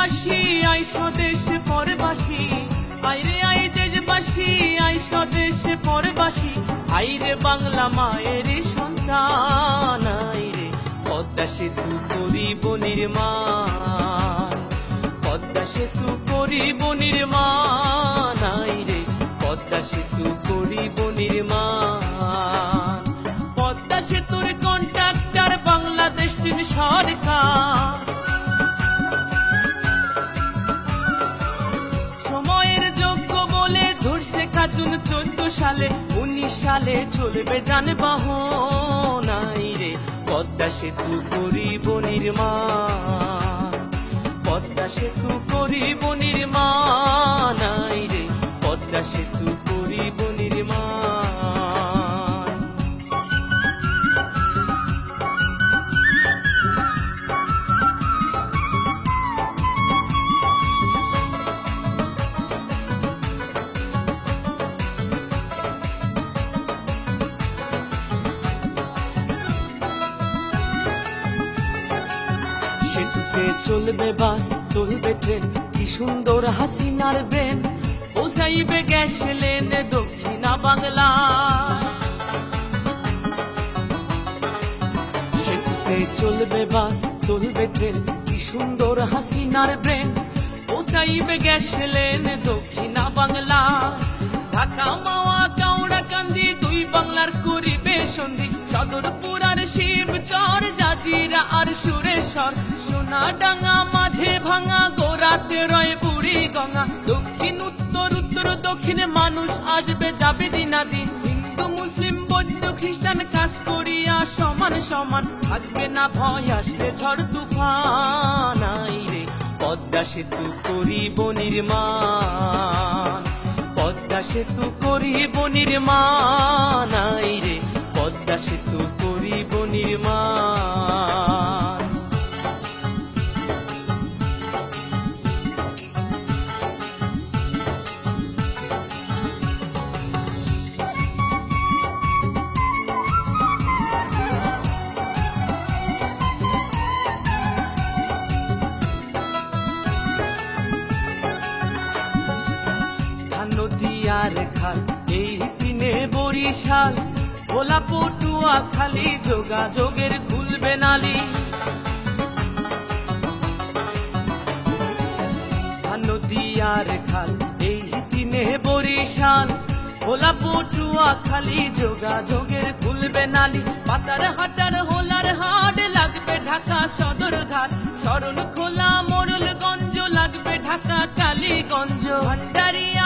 দেশবাসী আই স্বদেশ পরবাসী। আইরে আই দেশবাসী আই স্বদেশ পরবাসী। আইরে, বাংলা মায়ের সন্তান, আইরে, পদ্মা সেতু করিব নির্মাণ। পদ্মা সেতু করিব নির্মাণ, আইরে, পদ্মা সেতু করিব নির্মাণ। পদ্মা সেতুর কন্ট্রাক্টর বাংলাদেশ সরকার। সালে, উনিশ সালে চলবে যানবাহন। নাই রে, পদ্মা সেতু করিব নির্মাণ পদ্মা সেতু করিব নির্মাণ সেতুতে চলবে বাস চলবে ট্রেন? কি সুন্দর হাসি হাসিনার ব্রেন? পৌঁছাইবে গ্যাস লেনে দক্ষিণা বাংলা। সেতুতে চলবে বাস চলবে ট্রেন? কি সুন্দর হাসিনার ব্রেন? পৌঁছাইবে গ্যাস লেনে দক্ষিণা বাংলা। ঢাকা, মাওয়া কাউড়া কান্দি দুই বাংলার করিবে সন্ধি সদরপুর আর শিবচর জাজিরা আর সুরেশ্বর সোনা ডাঙ্গা মাঝে ভাঙা, গোরাতে রয় বুড়ি গঙ্গা। দক্ষিণ, উত্তর উত্তর, দক্ষিণে মানুষ আসবে, যাবে দিনাদিন। হিন্দু, মুসলিম, বৌদ্ধ, খ্রিস্টান কাজ করিয়া সমান সমান। আসবে না ভয় আসলে ঝড় তুফান। আইরে পদ্মা সেতু করিব নির্মাণ। পদ্মা সেতু করিব নির্মাণ। আইরে পদ্মা সেতু করিব নির্মাণ। আর খাল, এই দিনে বরিশাল। ভোলা পটুয়া খালি, যোগাযোগের খুলবে নালি। নদী আর খাল, এই দিনে বরিশাল। ভোলা পটুয়া খালি, যোগাযোগের খুলবে নালি। পাতার হাটার হোলার হাট লাগবে ঢাকা সদর ঘাট। শরণ খোলা, মোরলগঞ্জ লাগবে ঢাকা, কালীগঞ্জ। ভান্ডারিয়া